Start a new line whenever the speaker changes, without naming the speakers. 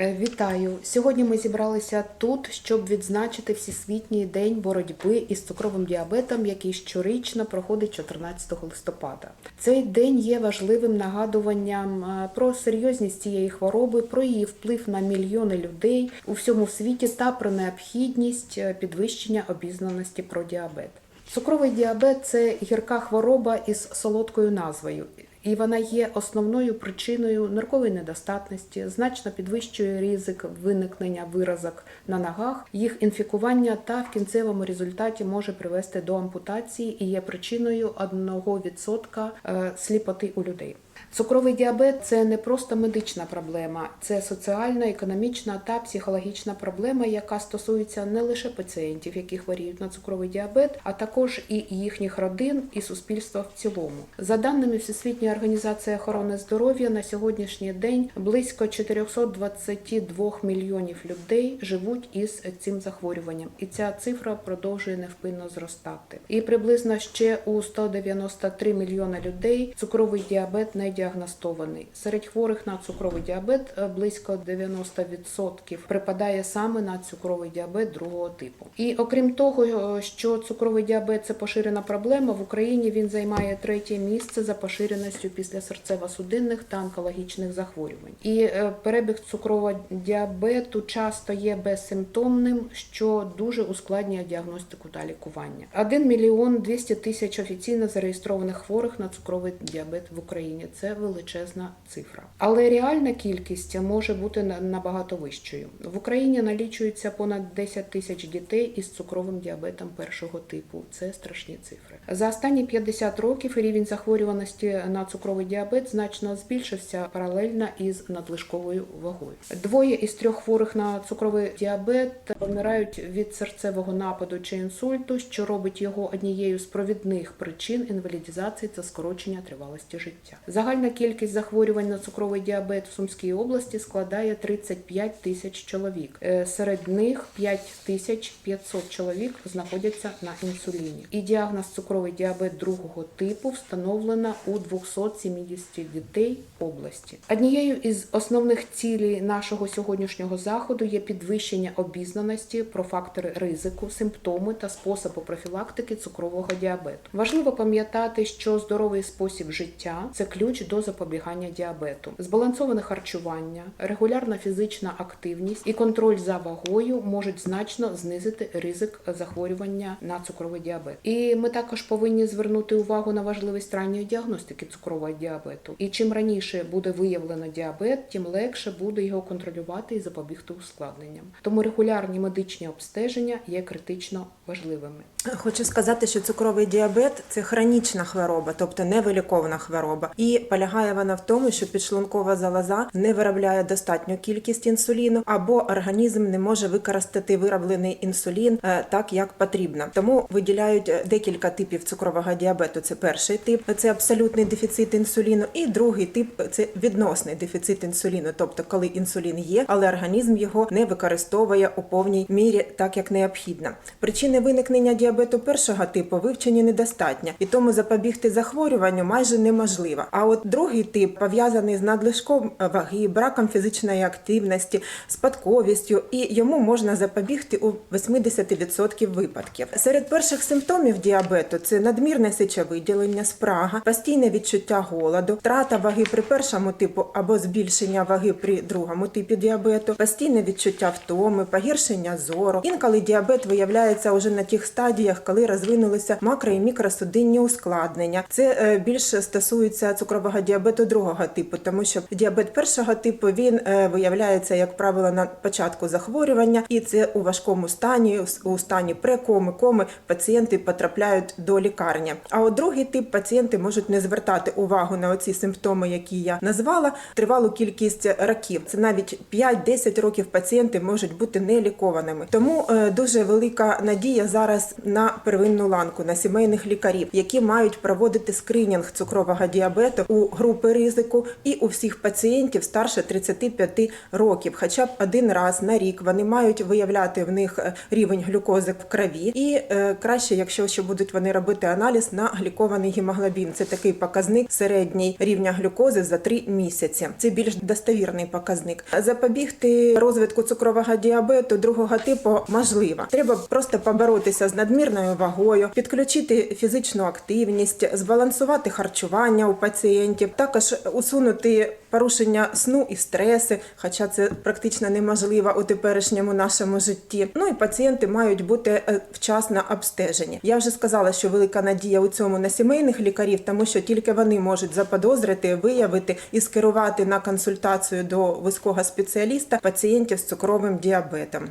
Е, Вітаю! Сьогодні ми зібралися тут, щоб відзначити Всесвітній день боротьби із цукровим діабетом, який щорічно проходить 14 листопада. Цей день є важливим нагадуванням е, про серйозність цієї хвороби, про її вплив на мільйони людей у всьому світі та про необхідність е, підвищення обізнаності про діабет. Цукровий діабет це гірка хвороба із солодкою назвою. І вона є основною причиною ниркової недостатності, значно підвищує ризик виникнення виразок на ногах, їх інфікування та в кінцевому результаті може привести до ампутації і є причиною 1% е, сліпоти у людей. Цукровий діабет це не просто медична проблема, це соціальна, економічна та психологічна проблема, яка стосується не лише пацієнтів, які хворіють на цукровий діабет, а також і їхніх родин і суспільства в цілому. За даними Всесвітньої організації охорони здоров'я, на сьогоднішній день близько 422 мільйонів людей живуть із цим захворюванням, і ця цифра продовжує невпинно зростати. І приблизно ще у 193 мільйона людей цукровий діабет не діагностований. Серед хворих на цукровий діабет е, близько 90% припадає саме на цукровий діабет другого типу. І окрім того, е, що цукровий діабет це поширена проблема, в Україні він займає третє місце за поширеністю після серцево-судинних та онкологічних захворювань. І е, перебіг цукрового діабету часто є безсимптомним, що дуже ускладнює діагностику та лікування. 1 мільйон 200 тисяч офіційно зареєстрованих хворих на цукровий діабет в Україні. Це величезна цифра. Але реальна кількість може бути набагато вищою. В Україні налічується понад 10 тисяч дітей із цукровим діабетом першого типу. Це страшні цифри. За останні 50 років рівень захворюваності на цукровий діабет значно збільшився паралельно із надлишковою вагою. Двоє із трьох хворих на цукровий діабет помирають від серцевого нападу чи інсульту, що робить його однією з провідних причин інвалідізації та скорочення тривалості життя. Загальна кількість захворювань на цукровий діабет в Сумській області складає 35 тисяч чоловік. Е, Серед них 5 тисяч 500 чоловік знаходяться на інсуліні. І діагноз цукровий діабет другого типу встановлено у 270 дітей області. Однією із основних цілей нашого сьогоднішнього заходу є підвищення обізнаності про фактори ризику, симптоми та способи профілактики цукрового діабету. Важливо пам'ятати, що здоровий спосіб життя це ключ до запобігання діабету. Збалансоване харчування, регулярна фізична активність і контроль за вагою можуть значно знизити ризик захворювання на цукровий діабет. І ми також повинні звернути увагу на важливість ранньої діагностики цукрового діабету. І чим раніше буде виявлено діабет, тим легше буде його контролювати і запобігти ускладненням. Тому регулярні медичні обстеження є критично важливими.
Хочу сказати, що цукровий діабет це хронічна хвороба, тобто невиліковна хвороба. І полягає вона в тому, що підшлункова залоза не виробляє достатню кількість інсуліну, або організм не може використати вироблений інсулін е, так, як потрібно. Тому виділяють е, декілька типів цукрового діабету. Це перший тип, це абсолютний дефіцит інсуліну, і другий тип це відносний дефіцит інсуліну, тобто коли інсулін є, але організм його не використовує у повній мірі так, як необхідно. Причини виникнення діабету першого типу вивчені недостатньо, і тому запобігти захворюванню майже неможливо. А от другий тип пов'язаний з надлишком ваги, браком фізичної активності, спадковістю, і йому можна запобігти у 80% випадків. Серед перших симптомів діабету це надмірне сечовиділення, спрага, постійне відчуття голоду, втрата ваги при першому типу або збільшення ваги при другому типі діабету, постійне відчуття втоми, погіршення зору. Інколи діабет виявляється уже на тих стадіях, коли розвинулися макро і мікросудинні ускладнення. Це е, більше стосується цукрового діабету другого типу, тому що діабет першого типу він е, виявляється, як правило, на початку захворювання, і це у важкому стані, у стані прекоми, коми пацієнти потрапляють до лікарні. А от другий тип пацієнти можуть не звертати увагу на оці симптоми, які я назвала, тривалу кількість років. Це навіть 5-10 років пацієнти можуть бути нелікованими. Тому е, дуже велика надія зараз на первинну ланку, на сімейних лікарів, які мають проводити скринінг цукрового діабету у групи ризику, і у всіх пацієнтів старше 35 років. Хоча б один раз на рік вони мають виявляти в них е, рівень глюкози в крові. І е, краще, якщо ще будуть вони робити аналіз на глікований гемоглобін. Це такий показник середній рівня глюкози за 3 місяці. Це більш достовірний показник. Запобігти розвитку цукрового діабету другого типу можливо. Треба просто поборотися з надмірною вагою, підключити фізичну активність, збалансувати харчування у пацієнтів, також усунути порушення сну і стреси, хоча це практично неможливо у теперішньому нашому житті. Ну і пацієнти мають бути е, вчасно обстежені. Я вже сказала, що велика надія у цьому на сімейних лікарів, тому що тільки вони можуть заподозрити, виявити і скерувати на консультацію до вузького спеціаліста пацієнтів з цукровим діабетом.